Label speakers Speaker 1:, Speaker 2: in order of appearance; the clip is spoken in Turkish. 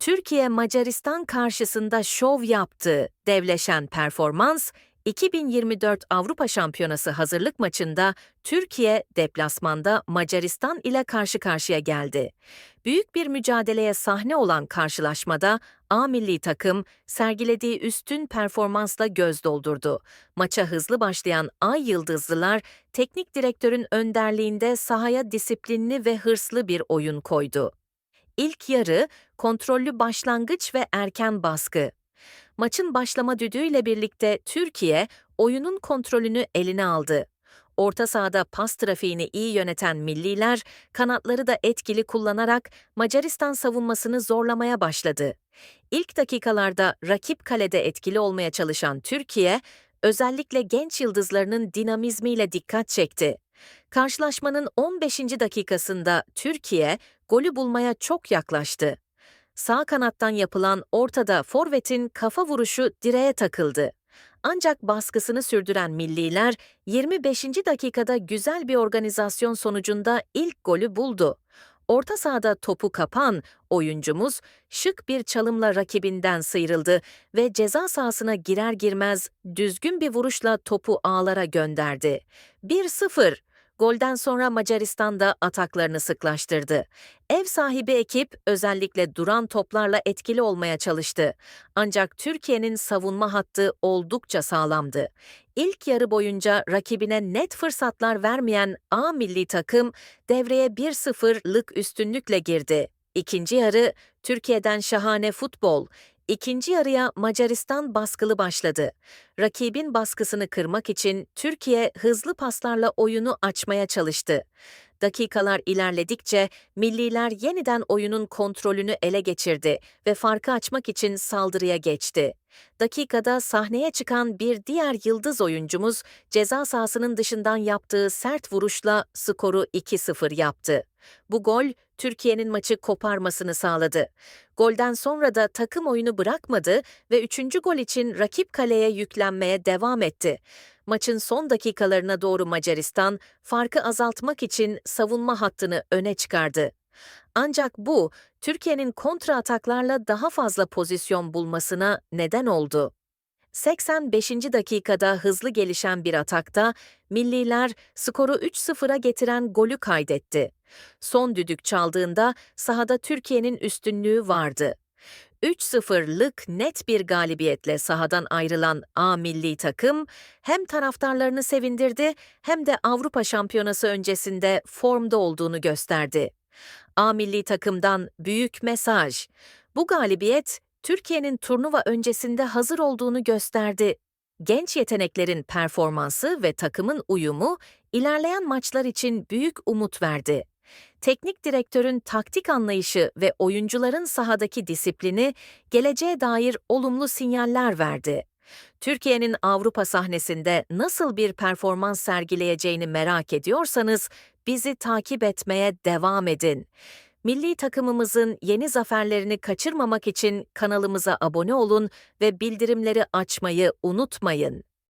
Speaker 1: Türkiye Macaristan karşısında şov yaptı. Devleşen performans 2024 Avrupa Şampiyonası hazırlık maçında Türkiye deplasmanda Macaristan ile karşı karşıya geldi. Büyük bir mücadeleye sahne olan karşılaşmada A milli takım sergilediği üstün performansla göz doldurdu. Maça hızlı başlayan Ay Yıldızlılar teknik direktörün önderliğinde sahaya disiplinli ve hırslı bir oyun koydu. İlk yarı kontrollü başlangıç ve erken baskı. Maçın başlama düdüğüyle birlikte Türkiye oyunun kontrolünü eline aldı. Orta sahada pas trafiğini iyi yöneten milliler kanatları da etkili kullanarak Macaristan savunmasını zorlamaya başladı. İlk dakikalarda rakip kalede etkili olmaya çalışan Türkiye, özellikle genç yıldızlarının dinamizmiyle dikkat çekti. Karşılaşmanın 15. dakikasında Türkiye golü bulmaya çok yaklaştı. Sağ kanattan yapılan ortada forvetin kafa vuruşu direğe takıldı. Ancak baskısını sürdüren milliler 25. dakikada güzel bir organizasyon sonucunda ilk golü buldu. Orta sahada topu kapan oyuncumuz şık bir çalımla rakibinden sıyrıldı ve ceza sahasına girer girmez düzgün bir vuruşla topu ağlara gönderdi. 1-0 Golden sonra Macaristan da ataklarını sıklaştırdı. Ev sahibi ekip özellikle duran toplarla etkili olmaya çalıştı. Ancak Türkiye'nin savunma hattı oldukça sağlamdı. İlk yarı boyunca rakibine net fırsatlar vermeyen A milli takım devreye 1-0'lık üstünlükle girdi. İkinci yarı Türkiye'den şahane futbol, İkinci yarıya Macaristan baskılı başladı. Rakibin baskısını kırmak için Türkiye hızlı paslarla oyunu açmaya çalıştı. Dakikalar ilerledikçe milliler yeniden oyunun kontrolünü ele geçirdi ve farkı açmak için saldırıya geçti. Dakikada sahneye çıkan bir diğer yıldız oyuncumuz ceza sahasının dışından yaptığı sert vuruşla skoru 2-0 yaptı. Bu gol Türkiye'nin maçı koparmasını sağladı. Golden sonra da takım oyunu bırakmadı ve üçüncü gol için rakip kaleye yüklenmeye devam etti. Maçın son dakikalarına doğru Macaristan farkı azaltmak için savunma hattını öne çıkardı. Ancak bu Türkiye'nin kontra ataklarla daha fazla pozisyon bulmasına neden oldu. 85. dakikada hızlı gelişen bir atakta milliler skoru 3-0'a getiren golü kaydetti. Son düdük çaldığında sahada Türkiye'nin üstünlüğü vardı. 3-0'lık net bir galibiyetle sahadan ayrılan A milli takım hem taraftarlarını sevindirdi hem de Avrupa Şampiyonası öncesinde formda olduğunu gösterdi. A milli takımdan büyük mesaj. Bu galibiyet Türkiye'nin turnuva öncesinde hazır olduğunu gösterdi. Genç yeteneklerin performansı ve takımın uyumu ilerleyen maçlar için büyük umut verdi. Teknik direktörün taktik anlayışı ve oyuncuların sahadaki disiplini geleceğe dair olumlu sinyaller verdi. Türkiye'nin Avrupa sahnesinde nasıl bir performans sergileyeceğini merak ediyorsanız bizi takip etmeye devam edin. Milli takımımızın yeni zaferlerini kaçırmamak için kanalımıza abone olun ve bildirimleri açmayı unutmayın.